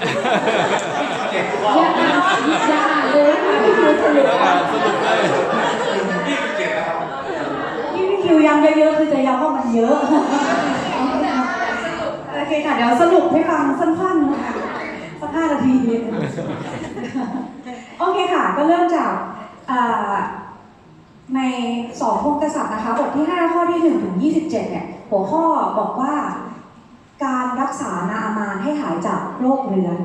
อย่าอ่านอย่าอ่านเลยค่ะพี่คิวสรุปค่ะสรุปเลยที่พี่คิวย้ำเยอะๆคือจะย้ำว่ามันเยอะโอเคค่ะเดี๋ยวสรุปให้ฟังสั้นๆนะคะสักห้านาทีโอเคค่ะ ก็เริ่มจากในสองพงกษัตริย์นะคะบทที่ 5 ข้อที่ 1 ถึง 27 เนี่ย หัวข้อบอกว่า การรักษานาอามานให้หายจากโรคเรื้อน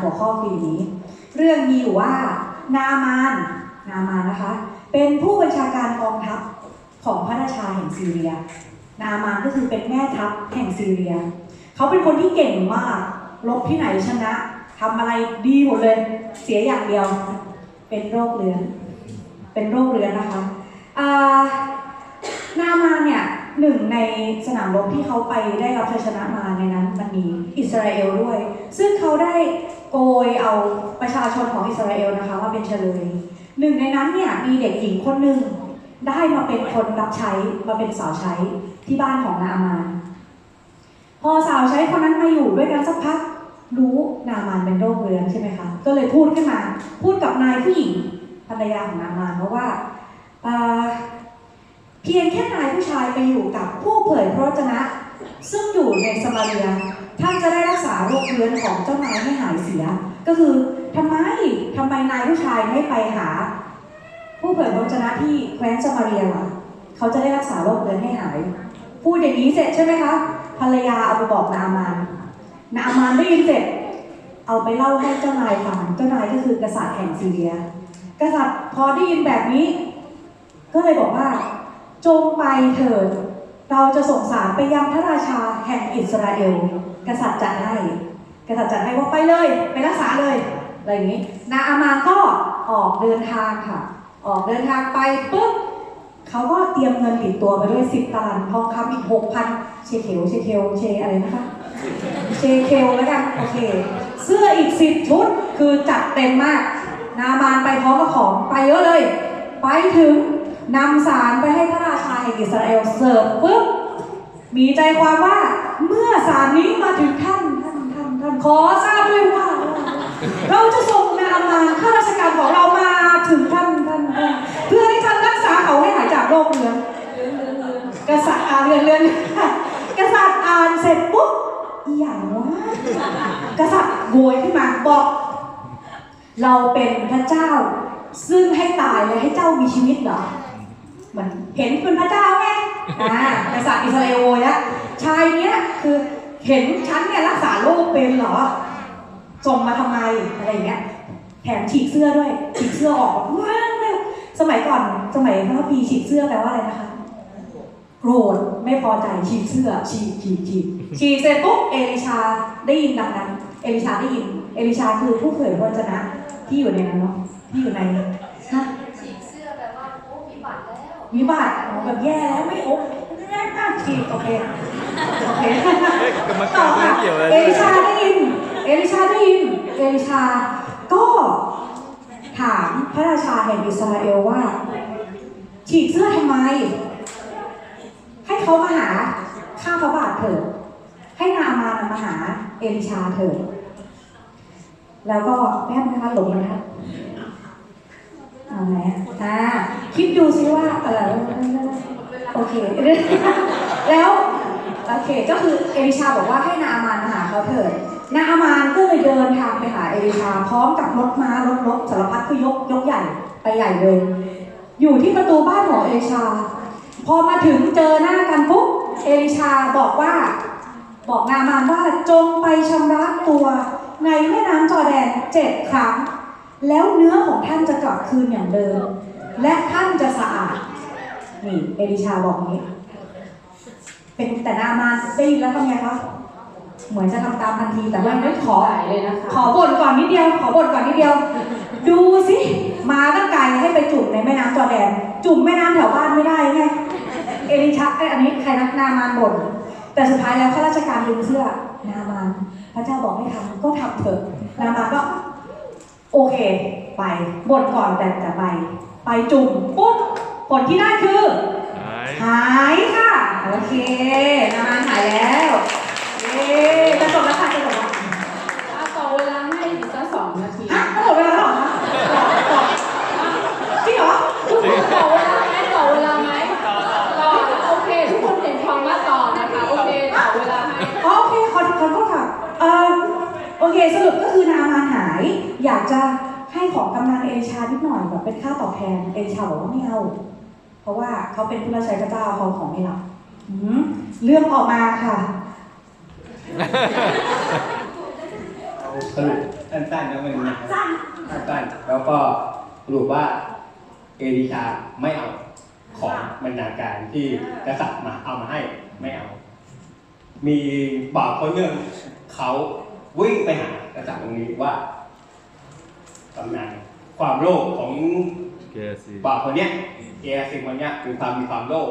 หัวข้อคืออย่างนี้ เรื่องมีอยู่ว่านามานนามานนะคะ เป็นผู้บัญชาการกองทัพของพระราชาแห่งซีเรีย นามานก็คือเป็นแม่ทัพแห่งซีเรีย เขาเป็นคนที่เก่งมากรบที่ไหนชนะทำอะไรดีหมดเลย เสียอย่างเดียว เป็นโรคเรื้อน เป็นโรคเรื้อนนะคะนามานเนี่ย หนึ่งในสนามรบที่เขาไปได้รับชัยชนะมาในนั้นมันมีอิสราเอลด้วย ซึ่งเขาได้โกยเอาประชาชนของอิสราเอลนะคะมาเป็นเฉลยหนึ่งในนั้นเนี่ยมีเด็กหญิงคนหนึ่งได้มาเป็นคนรับใช้มาเป็นสาวใช้ที่บ้านของนามานพอสาวใช้คนนั้นมาอยู่ด้วยกันสักพักรู้นามานเป็นโรคเรื้อนใช่ไหมคะ ก็เลยพูดขึ้นมา พูดกับนายผู้หญิงภรรยาของนามานเพราะว่า เพียงแค่นายผู้ชายไปอยู่กับผู้เผยพระวจนะ ซึ่งอยู่ในสมาเรียท่านจะได้รักษาโรคเรื้อนของเจ้านายให้หายเสีย ก็คือทำไมทำไมนายผู้ชายไม่ไปหา ผู้เผยพระวจนะที่แคว้นสมาเรียล่ะเขาจะได้รักษาโรคเรื้อนให้หาย พูดอย่างนี้เสร็จใช่ไหมคะภรรยาเอาไปบอกนามานนามานได้ยินเสร็จ เอาไปเล่าให้เจ้านายฟังเจ้านายก็คือกษัตริย์แห่งซีเรีย กษัตริย์พอได้ยินแบบนี้ ก็เลยบอกว่า จงไปเถิด เราจะส่งสารไปยังพระราชาแห่งอิสราเอล กษัตริย์จัดให้ กษัตริย์จัดให้ว่าไปเลย ไปรักษาเลย อะไรอย่างนี้ นาอามาก็ออกเดินทางค่ะ ออกเดินทางไปปุ๊บเขาก็เตรียมเงินติดตัวไปด้วยสิบตลันทองคำอีกหกพันเชเคลเชเคลเชอะไรนะคะเชเคลแล้วกันโอเค เสื้ออีกสิบชุดคือจัดเต็มมาก นามานไปพร้อมกับของไปเยอะเลย ไปถึง นำสารไปให้พระราชาแห่งอิสราเอลเสิร์ฟปุ๊บมีใจความว่าเมื่อสารนี้มาถึงท่านท่านท่านท่านขอทราบด้วยว่า เราจะส่งนามาข้าราชการของเรามาถึงท่านท่านเพื่อให้ท่านรักษาเขาให้หายจากโรคเรื้อนกษัตริย์อ่านเรือนเรือนกษัตริย์อ่านเสร็จปุ๊บอหย่างวะกษัตริย์โวยขึ้นมาบอก เราเป็นพระเจ้า ซึ่งให้ตายและให้เจ้ามีชีวิตเหรอ มือนเห็นเป็นพระเจ้าไงอ่ากษัตริย์อิสราเอลโวยแล้วชายเนี้ยคือเห็นฉันเนี่ยรักษาโรคเป็นเหรอส่งมาทำไมอะไรอย่างเงี้ยแถมฉีกเสื้อด้วยฉีกเสื้อออกว้าวเลยสมัยก่อนสมัยพระพีฉีกเสื้อแปลว่าอะไรนะคะโกรธไม่พอใจฉีกเสื้อฉีกฉีกฉีกฉีกเสร็จปุ๊บเอลิชาได้ยินดังนั้น เอลิชาได้ยิน เอลิชาคือผู้เผยพระวจนะที่อยู่ในนั้นเนาะที่อยู่ในฮะ ฉีกเสื้อแบบว่าโอ้มีบัตรแล้ ววิบัติอ๋อแบบแย่แล้วไม่โอ๊ะแย่มากฉีกโอเคโอเคเอ๊ะกรรมต่กาอรไม่ค่ะเกี่ยวเลยเอลิชาได้ยิน เอลิชาได้ยิน เอลิชา ก็ถามพระราชาแห่งอิสราเอลว่า ฉีกเสื้อทำไม ให้เขามาหาข้าพระบาทเถิดให้นามานมาหาเอลิชาเถิดแล้วก็แม่นะคะหลงนะคะ เอาไหมอ่าคิดดูซิว่าเออโอเค แล้วโอเคก็คือเอลิชาบอกว่าให้นาอามานมาหาเขาเถิดนาอามานก็เลยเดินทางไปหาเอลิชา พร้อมกับรถม้ารถรถสารพัดคือยกยกใหญ่ไปใหญ่เลย อยู่ที่ประตูบ้านของเอลิชา พอมาถึงเจอหน้ากันปุ๊บเอลิชาบอกว่าบอกนามานว่าจงไปชำระตัวในแม่น้ำจอแดนเจ็ดครั้ง แล้วเนื้อของท่านจะกลับคืนอย่างเดิม และท่านจะสะอาด นี่เอลิชาบอกนี้ เป็นแต่นามานได้ยินแล้วทำไงคะเหมือนจะทำตามทันทีแต่ว่ไม่ขอเลยนะคะขอบ่นก่อนนิดเดียว ขอบ่นก่อนนิดเดียว ดูสิ มาตั้งไกลให้ไปจุ่มในแม่น้ำจอแดน จุ่มแม่น้ำแถวบ้านไม่ได้ไง เอลิชาไออันนี้ใครนักนามานบ่นแต่สุดท้ายแล้วข้าราชการดึงเสื้อ นามานพระเจ้าบอกให้ทำก็ทำเถอะ นามานก็ โอเค ไปบทก่อนแต่จะไป ไปจุ่มปุ๊บผลที่ได้คือ หายค่ะ โอเคน้ำมันหายแล้วเอ้จะจบแล้วค่ะจะจบแล้วต่อเวลาให้อีกสักสองนาทีอะจะจบเวลาหรอคะจริงเหรอต่อเวลาไหมต่อเวลาไหมต่อโอเค ทุกคนเห็นคองมว่าต่อนะคะ โอเค ต่อเวลาให้ โอเค ขอขอโทษค่ะเอ่อโอเค สรุปก็ อยากจะให้ของกำนันเอชานิดหน่อยแบบเป็นค่าตอบแทนเอชาบอกว่าไม่เอาเพราะว่าเขาเป็นผู้รับใช้พระเจ้าเขาของไม่รับอืมเรื่องออกมาค่ะเอาสรุปสั้นๆนะมันนะครับสั้นๆแล้วก็สรุปว่าเอลิชาไม่เอาของบรรณาการที่กษัตริย์มาเอามาให้ไม่เอา มีบ่าวคนหนึ่งเขาวิ่งไปหากษัตริย์ตรงนี้ว่า ตำนานความโลภของเกซีบ่าวคนเนี้ยเอสิคนเนี้ยคือความมีความโลภ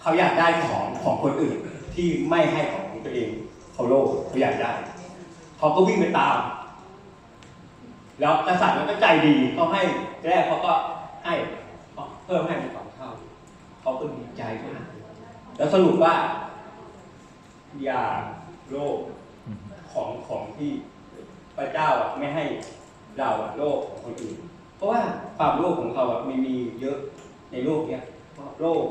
เขาอยากได้ของของคนอื่นที่ไม่ให้ของตัวเองเขาโลภเขาอยากได้เขาก็วิ่งไปตาม แล้วกษัตริย์มันก็ใจดีเขาให้แรกเขาก็ให้เพิ่มให้เป็นสองเท่าเขาก็ดีใจมากแล้วสรุปว่าอย่าโลภของของที่พระเจ้าไม่ให้ เราอะโลภของคนอื่น เพราะว่าความโลภของเขาอะมีมีเยอะในโลกเนี้ยโลภ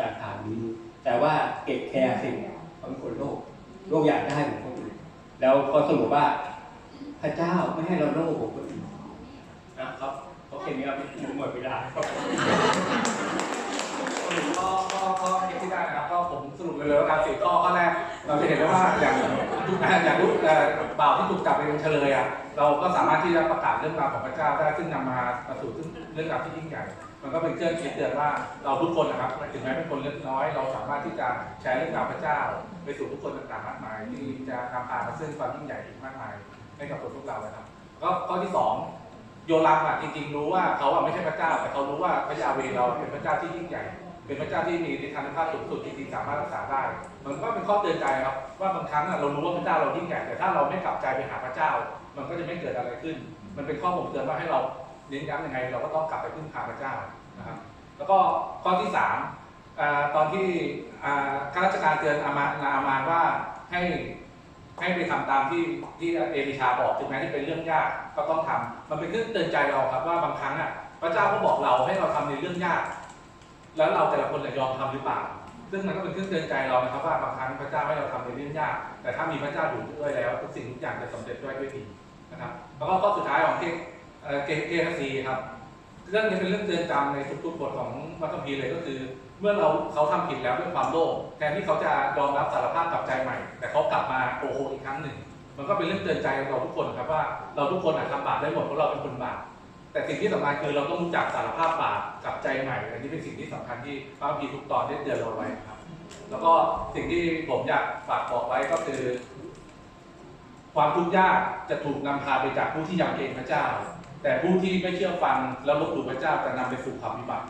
ต่างๆมีแต่ว่าเก็บแคร์สิ่งเขาเป็นคนโลภโลภอยากได้ของคนอื่น แล้วก็สรุปว่าพระเจ้าไม่ให้เราโลภของคนอื่นนะครับเพราะแค่นี้เราหมดเวลาครับก็ก็ก็เก็บที่ได้นะครับก็ผมสรุปเลยเลยว่าการสี่ข้อข้อแรกเราจะเห็นได้ว่าอย่าง อย่างรูปเอ่อบ่าวที่ถูกจับไปเป็นเฉลยอะเราก็สามารถที่จะประกาศเรื่องราวของพระเจ้าได้ซึ่งนำมาสู่ซึ่งเรื่องราวที่ยิ่งใหญ่มันก็เป็นเครื่องคิดเตือนว่าเราทุกคนนะครับถึงแม้เป็นคนเล็กน้อย เราสามารถที่จะแชร์เรื่องราวพระเจ้า ไปสู่ทุกคนต่างๆมากมายที่จะนำพามาซึ่งความยิ่งใหญ่อีกมากมายให้กับคนพวกเรานะครับก็ข้อที่สองโยรัมอะจริงๆรู้ว่าเขาอะไม่ใช่พระเจ้า แต่เขารู้ว่าพระยาเวเราเป็นพระเจ้าที่ยิ่งใหญ่ เป็นพระเจ้าที่มีฤทธานุภาพสูงสุดจริงๆสามารถรักษาได้ มันก็เป็นข้อเตือนใจครับว่าบางครั้งเรารู้ว่าพระเจ้าเรายิ่งใหญ่แต่ถ้าเราไม่กลับใจไปหาพระเจ้า มันก็จะไม่เกิดอะไรขึ้น มันเป็นข้อบ่งเตือนว่าให้เราเน้นย้ำยังไง เราก็ต้องกลับไปพึ่งพาพระเจ้านะครับแล้วก็ข้อที่สามตอนที่ข้าราชการเตือนอามานาอามานว่าให้ให้ไปทำตามที่ที่เอลิชาบอกถึงแม้ที่เป็นเรื่องยากก็ต้องทำมันเป็นเครื่องเตือนใจเราครับว่าบางครั้งอะพระเจ้าก็บอกเราให้เราทำในเรื่องยาก แล้วเราแต่ละคนจะยอมทำหรือเปล่าซึ่งมันก็เป็นเครื่องเตือนใจเรานะครับว่าบางครั้งพระเจ้าให้เราทำในเรื่องยาก แต่ถ้ามีพระเจ้าอยู่ด้วยแล้วทุกสิ่งทุกอย่างจะสำเร็จด้วยด้วยดีนะครับ แล้วก็ข้อสุดท้ายของเกเอ่อเกเกซีครับ เรื่องนี้เป็นเรื่องเตือนจำในทุกๆบทของพระคัมภีร์เลยก็คือ เมื่อเราเขาทำผิดแล้วด้วยความโลภแทนที่เขาจะยอมรับสารภาพกับใจใหม่ แต่เขากลับมาโอโหอีกครั้งหนึ่ง มันก็เป็นเรื่องเตือนใจเราทุกคนครับว่าเราทุกคนอาจทำบาปได้หมดเพราะเราเป็นคนบาป แต่สิ่งที่สำคัญคือเราต้องรู้จักสารภาพบาปกับใจใหม่ อันนี้เป็นสิ่งที่สำคัญที่พระพีทุกตอนได้เตือนเราไว้ครับ แล้วก็สิ่งที่ผมอยากฝากบอกไว้ก็คือ ความทุกข์ยากจะถูกนำพาไปจากผู้ที่ยำเกรงพระเจ้า แต่ผู้ที่ไม่เชื่อฟังแล้วลบหลู่พระเจ้าจะนำไปสู่ความวิบัติ